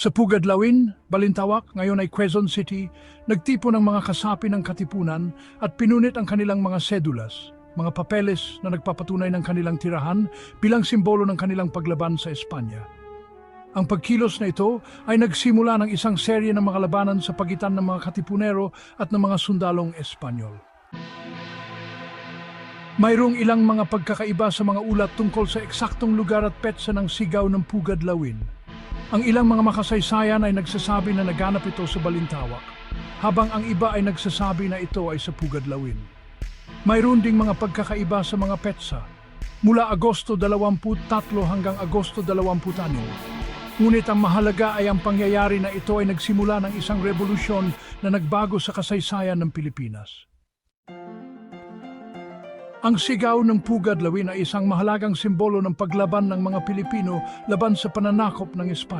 Sa Pugadlawin, Balintawak, ngayon ay Quezon City, nagtipo ng mga kasapi ng katipunan at pinunit ang kanilang mga sedulas, mga papeles na nagpapatunay ng kanilang tirahan bilang simbolo ng kanilang paglaban sa Espanya. Ang pagkilos na ito ay nagsimula ng isang serye ng mga labanan sa pagitan ng mga katipunero at ng mga sundalong Espanyol. Mayroong ilang mga pagkakaiba sa mga ulat tungkol sa eksaktong lugar at petsa ng sigaw ng Pugad Lawin. Ang ilang mga makasaysayan ay nagsasabi na naganap ito sa Balintawak, habang ang iba ay nagsasabi na ito ay sa Pugad Lawin. Mayroon ding mga pagkakaiba sa mga petsa, mula Agosto 23 hanggang Agosto 26. Ngunit ang mahalaga ay ang pangyayari na ito ay nagsimula ng isang revolusyon na nagbago sa kasaysayan ng Pilipinas. Ang sigaw ng Pugad Lawin ay isang mahalagang simbolo ng paglaban ng mga Pilipino laban sa pananakop ng Espanya.